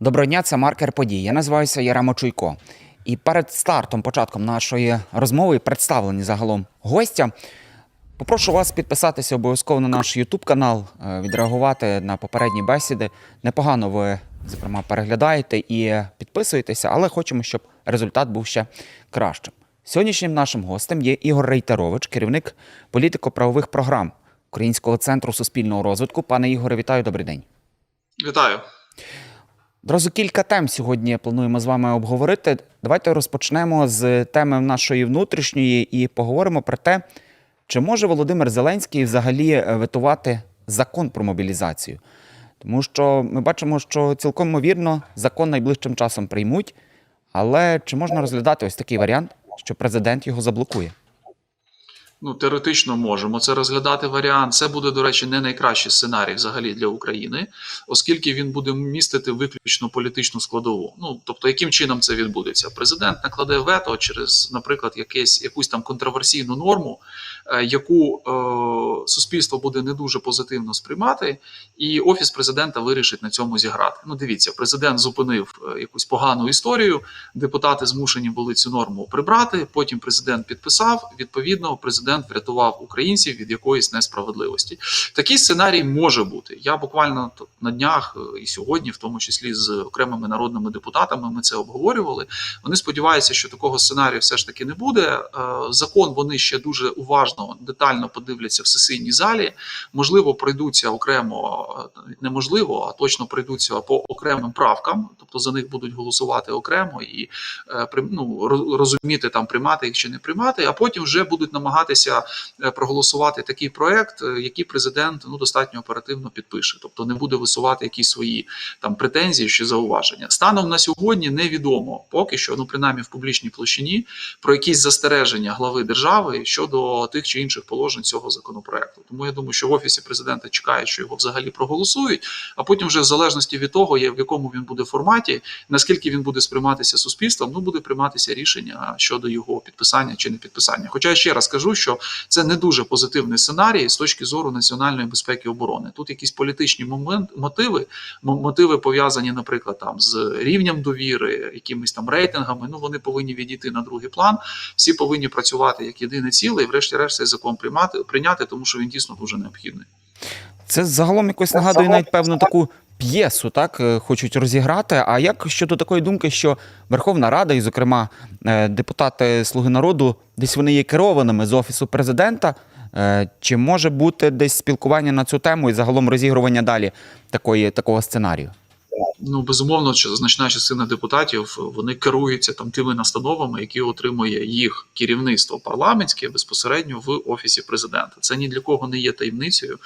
Доброго дня, це маркер подій. Я називаюся Яремо Чуйко. І перед стартом, початком нашої розмови і представлення загалом гостя, попрошу вас підписатися обов'язково на наш YouTube канал, е, відреагувати на попередні бесіди. Непогано ви, зокрема, переглядаєте і підписуєтеся, але хочемо, щоб результат був ще кращим. Сьогоднішнім нашим гостем є Ігор Рейтерович, керівник політико-правових програм Українського центру суспільного розвитку. Пане Ігоре, вітаю, добрий день. Вітаю. Одразу кілька тем сьогодні плануємо з вами обговорити. Давайте розпочнемо з теми нашої внутрішньої і поговоримо про те, чи може Володимир Зеленський взагалі е, ветувати закон про мобілізацію. Тому що ми бачимо, що цілком ймовірно закон найближчим часом приймуть, але чи можна розглядати ось такий варіант, що президент його заблокує? Ну, теоретично можемо це розглядати варіант. Це буде, до речі, не найкращий сценарій взагалі для України, оскільки він буде містити виключно політичну складову. Ну тобто, яким чином це відбудеться? Президент накладе вето через, наприклад, якесь якусь там контроверсійну норму, яку е, суспільство буде не дуже позитивно сприймати, і офіс президента вирішить на цьому зіграти. Ну, дивіться, президент зупинив е, якусь погану історію. Депутати змушені були цю норму прибрати. Потім президент підписав. Відповідно, президент врятував українців від якоїсь несправедливості. Такий сценарій може бути. Я буквально на днях е, і сьогодні, в тому числі з окремими народними депутатами, ми це обговорювали. Вони сподіваються, що такого сценарію все ж таки не буде. Е, Закон вони ще дуже уважно, детально подивляться в сесійній залі. Можливо, пройдуться окремо, неможливо, а точно пройдуться по окремим правкам, тобто за них будуть голосувати окремо і е, ну, розуміти там приймати їх чи не приймати, а потім вже будуть намагатися е, проголосувати такий проект, е, який президент ну достатньо оперативно підпише, тобто не буде висувати якісь свої там претензії чи зауваження. Станом на сьогодні невідомо поки що, ну принаймні в публічній площині, про якісь застереження глави держави щодо тих чи інших положень цього законопроекту. Тому я думаю, що в офісі президента чекають, що його взагалі проголосують, а потім, вже в залежності від того, в якому він буде форматі, наскільки він буде сприйматися суспільством, ну буде прийматися рішення щодо його підписання чи не підписання. Хоча я ще раз кажу, що це не дуже позитивний сценарій з точки зору національної безпеки і оборони. Тут якісь політичні момент, мотиви, мотиви пов'язані, наприклад, там з рівнем довіри, якимись там рейтингами. Ну вони повинні відійти на другий план. Всі повинні працювати як єдине ціле, і врешті-решт цей закон приймати прийняти, тому що він дійсно дуже необхідний. Це загалом якось нагадує навіть певну таку п'єсу, так е, хочуть розіграти. А як щодо такої думки, що Верховна Рада, і, зокрема, е, депутати Слуги народу, десь вони є керованими з офісу президента? Е, Чи може бути десь спілкування на цю тему і загалом розігрування далі такої, такого сценарію? Ну безумовно, що значна частина депутатів вони керуються там тими настановами, які отримує їх керівництво парламентське безпосередньо в офісі президента. Це ні для кого не є таємницею,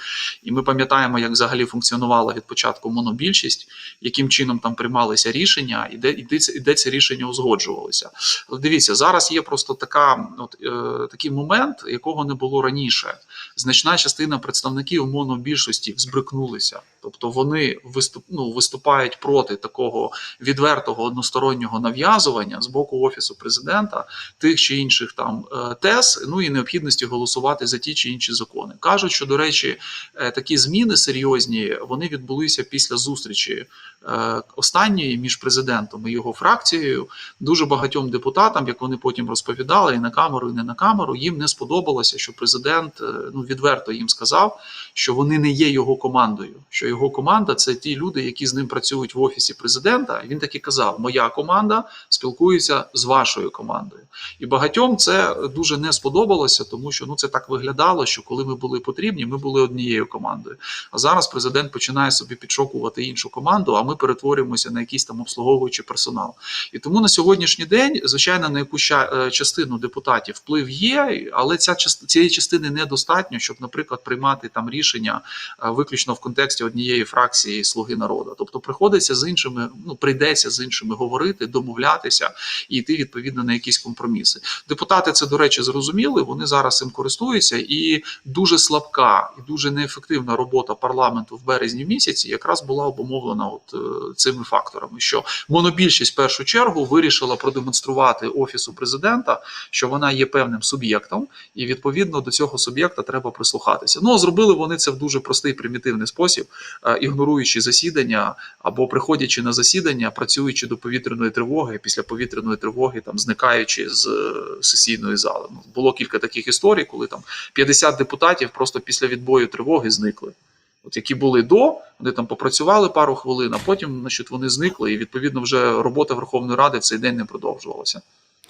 і ми пам'ятаємо, як взагалі функціонувала від початку монобільшість, яким чином там приймалися рішення, і де і де ці рішення узгоджувалися. Але дивіться, зараз є просто така, от е, такий момент, якого не було раніше. Значна частина представників монобільшості збрикнулися, тобто вони виступ, ну, виступають проти такого відвертого одностороннього нав'язування з боку офісу президента тих чи інших там е, тез, ну і необхідності голосувати за ті чи інші закони. кажуть, що до речі, е, такі зміни серйозні вони відбулися після зустрічі е, останньої між президентом і його фракцією. Дуже багатьом депутатам, як вони потім розповідали, і на камеру, і не на камеру, їм не сподобалося, що президент ну відверто їм сказав, що вони не є його командою. Що його команда це ті люди, які з ним працюють в офісі президента. Він так і казав: Моя команда спілкується з вашою командою. І багатьом це дуже не сподобалося, тому що ну це так виглядало, що коли ми були потрібні, ми були однією командою. А зараз президент починає собі підшокувати іншу команду, а ми перетворюємося на якийсь там обслуговуючий персонал. І тому на сьогоднішній день, звичайно, на яку е, частину депутатів вплив є, але ця цієї частини недостатньо, щоб, наприклад, приймати там рішення е, виключно в контексті однієї фракції Слуги народу. Тобто приходиться з іншими, ну прийдеться з іншими говорити, домовлятися і йти відповідно на якісь компроміси. Депутати це, до речі, зрозуміли. Вони зараз цим користуються, і дуже слабка і дуже неефективна робота парламенту в березні місяці якраз була обумовлена от е, цими факторами, що монобільшість в першу чергу вирішила продемонструвати офісу президента, що вона є певним суб'єктом, і відповідно до цього суб'єкта треба прислухатися. Ну зробили вони це в дуже простий примітивний спосіб, е, ігноруючи засідання або приходячи на засідання, працюючи до повітряної тривоги, після повітряної тривоги там зникаючи з е, сесійної зали. Ну, було кілька таких історій, коли там 50 депутатів просто після відбою тривоги зникли. От які були до, вони там попрацювали пару хвилин, а потім значить, вони зникли, і відповідно вже робота Верховної Ради в цей день не продовжувалася.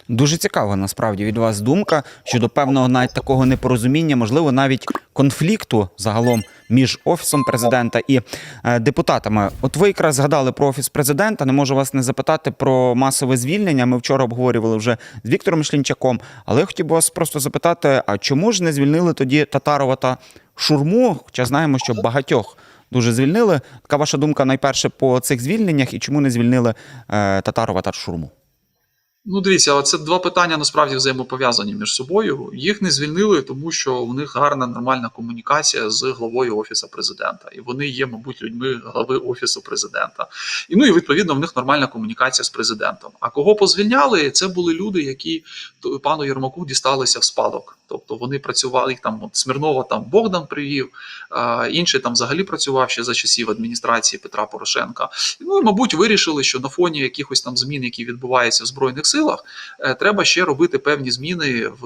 Дуже цікава насправді від вас думка щодо певного навіть такого непорозуміння, можливо, навіть конфлікту загалом між офісом президента і е, депутатами. От ви якраз згадали про офіс президента. Не можу вас не запитати про масове звільнення. Ми вчора обговорювали вже з Віктором Шлінчаком. Але я хотів би вас просто запитати: а чому ж не звільнили тоді Татарова та Шурму? Хоча знаємо, що багатьох. Дуже звільнили. Така ваша думка найперше по цих звільненнях і чому не звільнили е, Татарова та Шурму? Ну, дивіться, але це два питання насправді взаємопов'язані між собою. Їх не звільнили, тому що у них гарна нормальна комунікація з главою офісу президента, і вони є, мабуть, людьми глави офісу президента. І ну і відповідно в них нормальна комунікація з президентом. А кого позвільняли? Це були люди, які пану Єрмаку дісталися в спадок. Тобто вони працювали їх там от Смірнова, там Богдан привів, а інший там взагалі працював ще за часів адміністрації Петра Порошенка. Ну і мабуть вирішили, що на фоні якихось там змін, які відбуваються в збройних силах, е, треба ще робити певні зміни в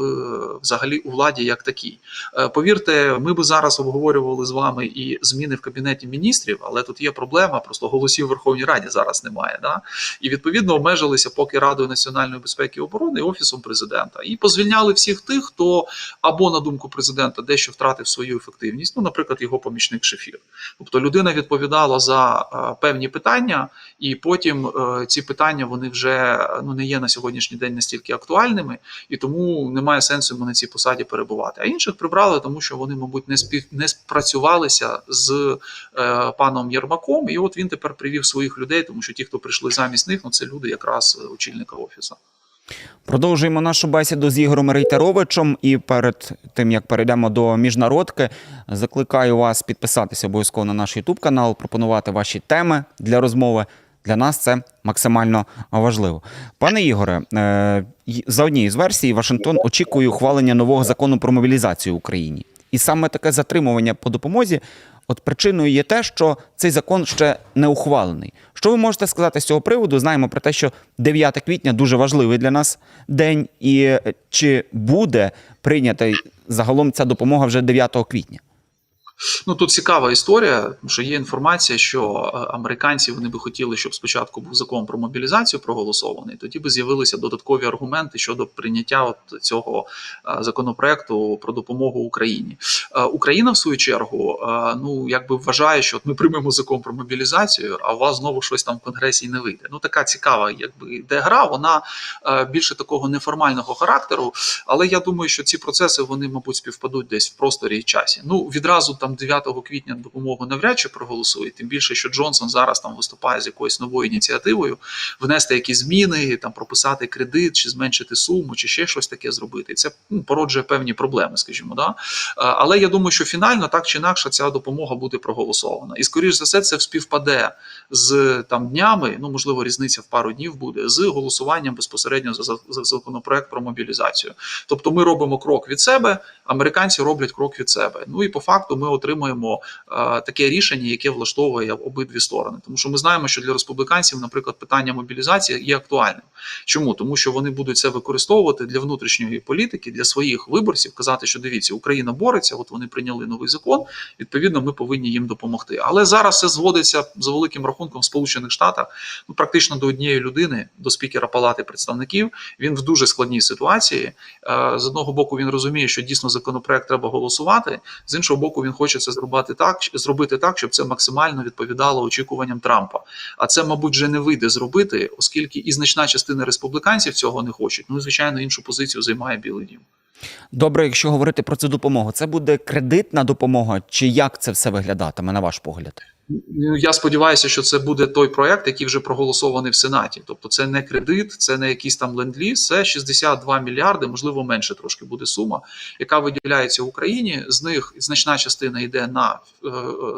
взагалі у владі як такій. Е, Повірте, ми би зараз обговорювали з вами і зміни в кабінеті міністрів, але тут є проблема, просто голосів в Верховній Раді зараз немає. Да? І відповідно обмежилися поки Радою національної безпеки і оборони і офісом президента, і позвільняли всіх тих, хто або на думку президента дещо втратив свою ефективність, ну, наприклад, його помічник Шефір. Тобто людина відповідала за е, певні питання, і потім ці питання вони вже ну не є на сьогоднішній день настільки актуальними, і тому немає сенсу йому на цій посаді перебувати. А інших прибрали, тому що вони, мабуть, не спів не спрацювалися з е, паном Єрмаком. І от він тепер привів своїх людей, тому що ті, хто прийшли замість них, ну це люди якраз е, очільника офісу. Продовжуємо нашу бесіду з Ігорем Рейтеровичем. І перед тим як перейдемо до міжнародки, закликаю вас підписатися обов'язково на наш Ютуб канал, пропонувати ваші теми для розмови. Для нас це максимально важливо. Пане Ігоре, е, за однією з версій, Вашингтон очікує ухвалення нового закону про мобілізацію в Україні. І саме таке затримування по допомозі. От причиною є те, що цей закон ще не ухвалений. Що ви можете сказати з цього приводу? Знаємо про те, що 9 квітня дуже важливий для нас день, і е, чи буде прийнята загалом ця допомога вже 9 квітня? Ну тут цікава історія, що є інформація, що е, американці вони би хотіли, щоб спочатку був закон про мобілізацію проголосований. Тоді би з'явилися додаткові аргументи щодо прийняття от цього е, законопроекту про допомогу Україні. Е, Україна, в свою чергу, ну якби вважає, що от ми приймемо закон про мобілізацію, а у вас знову щось там в конгресі не вийде. Ну така цікава, якби йде гра. Вона більше такого неформального характеру. Але я думаю, що ці процеси вони, мабуть, співпадуть десь в просторі і часі. Ну відразу там 9 квітня допомогу навряд чи проголосує. Тим більше, що Джонсон зараз там виступає з якоюсь новою ініціативою, внести якісь зміни, там прописати кредит, чи зменшити суму, чи ще щось таке зробити. Це ну, породжує певні проблеми, скажімо. Да? Але я думаю, що фінально так чи інакше ця допомога буде проголосована. І скоріш за все, це співпаде з там днями. Ну можливо, різниця в пару днів буде з голосуванням безпосередньо за, за законопроект про мобілізацію. Тобто, ми робимо крок від себе, американці роблять крок від себе. Ну і по факту ми отримуємо е, таке рішення, яке влаштовує обидві сторони. Тому що ми знаємо, що для республіканців, наприклад, питання мобілізації є актуальним. Чому? Тому що вони будуть це використовувати для внутрішньої політики, для своїх виборців, казати, що дивіться, Україна бореться, от вони прийняли новий закон. Відповідно, ми повинні їм допомогти. Але зараз все зводиться за великим рахунком в Сполучених Штатах ну практично до однієї людини, до спікера Палати представників. Він в дуже складній ситуації. Е, З одного боку, він розуміє, що дійсно законопроект треба голосувати. З іншого боку, він хоче це зробити так, зробити так, щоб це максимально відповідало очікуванням Трампа. А це, мабуть, вже не вийде зробити, оскільки і значна частина республіканців цього не хочуть. Ну, і, звичайно, іншу позицію займає Білий Дім. Добре, якщо говорити про цю допомогу, це буде кредитна допомога, чи як це все виглядатиме, на ваш погляд? Ну, Я сподіваюся, що це буде той проект, який вже проголосований в Сенаті. Тобто, це не кредит, це не якийсь там ленд-ліз, це 62 мільярди, можливо, менше трошки буде сума, яка виділяється Україні. З них значна частина йде на, е,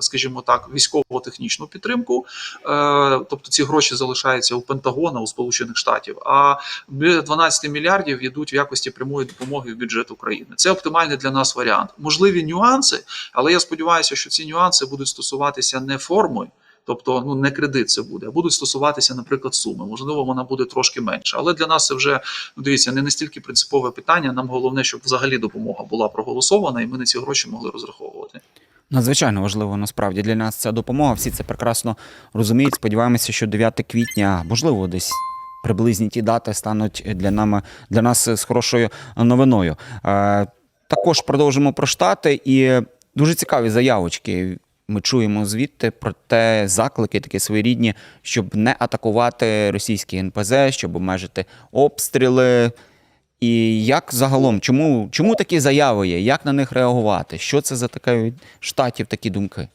скажімо так, військово-технічну підтримку. Е, Тобто ці гроші залишаються у Пентагона у Сполучених Штатів. А біля 12 мільярдів йдуть в якості прямої допомоги в бюджет України. Це оптимальний для нас варіант. Можливі нюанси, але я сподіваюся, що ці нюанси будуть стосуватися не форми Тобто, ну не кредит це буде, а будуть стосуватися, наприклад, суми. Можливо, вона буде трошки менша. Але для нас це вже ну дивіться не настільки принципове питання. Нам головне, щоб взагалі допомога була проголосована, і ми на ці гроші могли розраховувати. Надзвичайно важливо насправді для нас ця допомога. Всі це прекрасно розуміють. Сподіваємося, що 9 квітня, можливо, десь приблизні ті дати стануть для нами для нас з хорошою новиною. Е, також продовжимо про штати і дуже цікаві заявочки. Ми чуємо звідти про те заклики, такі своєрідні, щоб не атакувати російські НПЗ, щоб обмежити обстріли. І як загалом, чому, чому такі заяви є? Як на них реагувати? Що це за таке від штатів такі думки?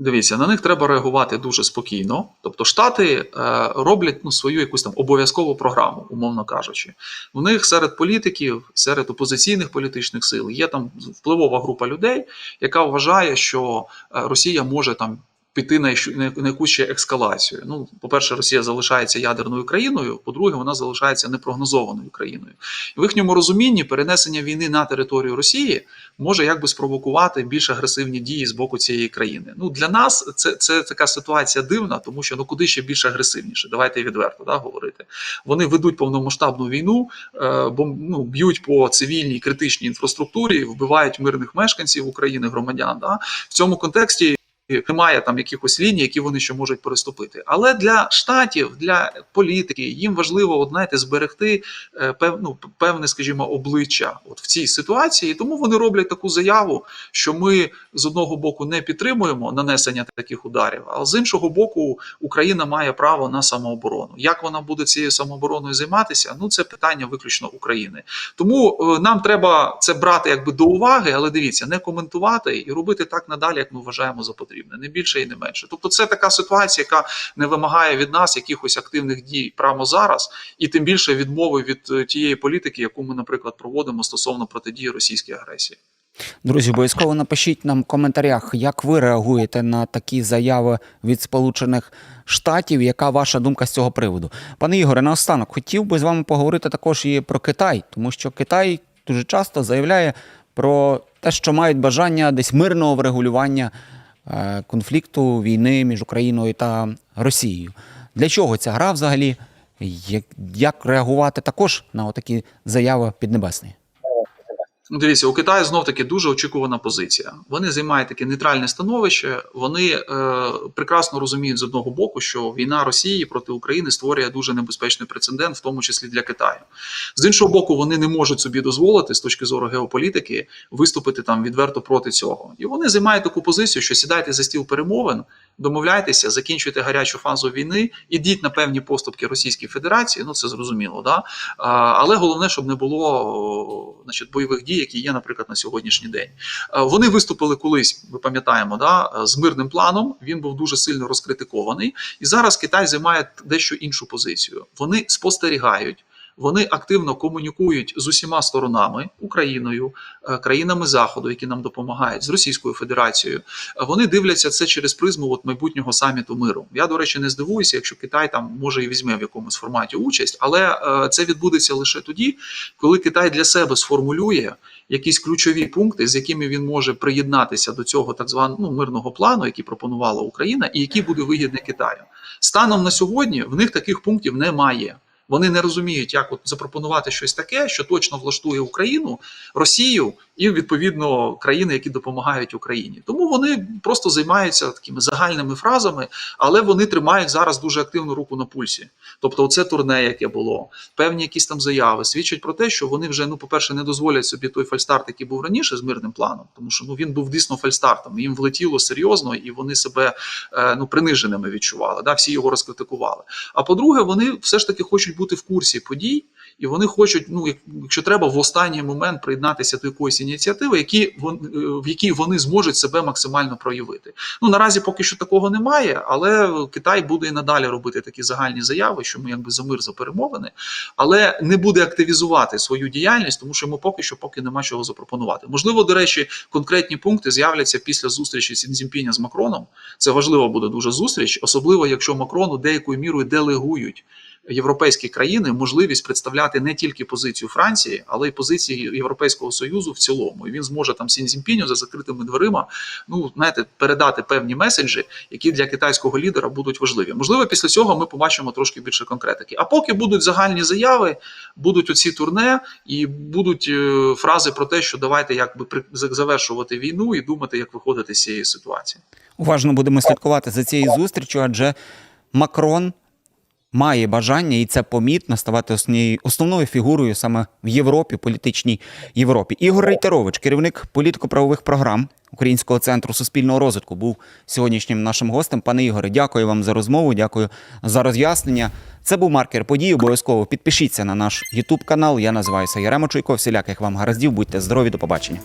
Дивіться, на них треба реагувати дуже спокійно. Тобто, штати е, роблять ну, свою якусь там обов'язкову програму, умовно кажучи. У них серед політиків, серед опозиційних політичних сил є там впливова група людей, яка вважає, що е, Росія може там. Піти на якусь ще ескалацію. Ну, по-перше, Росія залишається ядерною країною. По-друге, вона залишається непрогнозованою країною. І в їхньому розумінні перенесення війни на територію Росії може якби спровокувати більш агресивні дії з боку цієї країни. Ну для нас це, це така ситуація дивна, тому що ну куди ще більш агресивніше. Давайте відверто да, говорити. Вони ведуть повномасштабну війну, е, бом, ну, б'ють по цивільній критичній інфраструктурі, вбивають мирних мешканців України, громадян. Да. В цьому контексті. Немає там якихось ліній, які вони ще можуть переступити. Але для штатів, для політики, їм важливо от, знаєте, зберегти е, пев, ну, певне, скажімо, обличчя от в цій ситуації. Тому вони роблять таку заяву, що ми з одного боку не підтримуємо нанесення таких ударів, а з іншого боку, Україна має право на самооборону. Як вона буде цією самообороною займатися? Ну це питання виключно України. Тому е, нам треба це брати якби до уваги, але дивіться, не коментувати і робити так надалі, як ми вважаємо за потрібне, не більше і не менше. Тобто, це така ситуація, яка не вимагає від нас якихось активних дій прямо зараз, і тим більше відмови від е, тієї політики, яку ми, наприклад, проводимо стосовно протидії російській агресії. Друзі, обов'язково напишіть нам в коментарях, як ви реагуєте на такі заяви від Сполучених Штатів. Яка ваша думка з цього приводу? Пане Ігоре, наостанок хотів би з вами поговорити також і про Китай, тому що Китай дуже часто заявляє про те, що мають бажання десь мирного врегулювання конфлікту війни між Україною та Росією. Для чого ця гра взагалі? Як, як реагувати також на такі заяви Піднебесної? Ну, Дивіться, у Китаю знов таки дуже очікувана позиція. Вони займають таке нейтральне становище. Вони е, прекрасно розуміють з одного боку, що війна Росії проти України створює дуже небезпечний прецедент, в тому числі для Китаю. З іншого боку, вони не можуть собі дозволити з точки зору геополітики виступити там відверто проти цього. І вони займають таку позицію, що сідайте за стіл перемовин, домовляйтеся, закінчуйте гарячу фазу війни, ідіть на певні поступки Російській Федерації. Ну це зрозуміло, да але головне, щоб не було значить бойових дій, які є, наприклад, на сьогоднішній день. Вони виступили колись, ми пам'ятаємо, да, з мирним планом. Він був дуже сильно розкритикований, і зараз Китай займає дещо іншу позицію. Вони спостерігають. Вони активно комунікують з усіма сторонами Україною, е, країнами Заходу, які нам допомагають, з Російською Федерацією. Е, Вони дивляться це через призму от майбутнього саміту миру. Я, до речі, не здивуюся, якщо Китай там може і візьме в якомусь форматі участь, але е, це відбудеться лише тоді, коли Китай для себе сформулює якісь ключові пункти, з якими він може приєднатися до цього так званого ну, мирного плану, який пропонувала Україна, і який буде вигідний Китаю. Станом на сьогодні в них таких пунктів немає. Вони не розуміють, як от запропонувати щось таке, що точно влаштує Україну, Росію і відповідно країни, які допомагають Україні. Тому вони просто займаються такими загальними фразами, але вони тримають зараз дуже активну руку на пульсі. Тобто, це турне, яке було, певні якісь там заяви свідчать про те, що вони вже ну, по-перше, не дозволять собі той фальстарт, який був раніше з мирним планом, тому що ну він був дійсно фальстартом. Їм влетіло серйозно, і вони себе е, ну приниженими відчували. Да, всі його розкритикували. А по-друге, вони все ж таки хочуть бути в курсі подій, і вони хочуть, ну якщо треба, в останній момент приєднатися до якоїсь ініціативи, які е, в якій вони зможуть себе максимально проявити. Ну наразі поки що такого немає, але Китай буде і надалі робити такі загальні заяви, що ми якби за мир за перемовини, але не буде активізувати свою діяльність, тому що йому поки що поки нема чого запропонувати. Можливо, до речі, конкретні пункти з'являться після зустрічі Сінзімпіня з Макроном. Це важлива буде дуже зустріч, особливо якщо Макрону деякою мірою делегують європейські країни можливість представляти не тільки позицію Франції, але й позиції Європейського союзу в цілому. І він зможе там Сін Цзіньпіню за закритими дверима, ну знаєте, передати певні меседжі, які для китайського лідера будуть важливі. Можливо, після цього ми побачимо трошки більше конкретики. А поки будуть загальні заяви, будуть оці турне і будуть е, фрази про те, що давайте якби завершувати війну і думати, як виходити з цієї ситуації. Уважно будемо слідкувати за цією зустрічю, адже Макрон має бажання, і це помітно ставати основною, фігурою саме в Європі, політичній Європі. Ігор Рейтерович, керівник політико-правових програм Українського центру суспільного розвитку, був сьогоднішнім нашим гостем. Пане Ігоре, дякую вам за розмову, дякую за роз'яснення. Це був маркер подій. Обов'язково підпишіться на наш Ютуб канал. Я називаюся Яремо Чуйко. Всіляких вам гараздів. Будьте здорові, до побачення.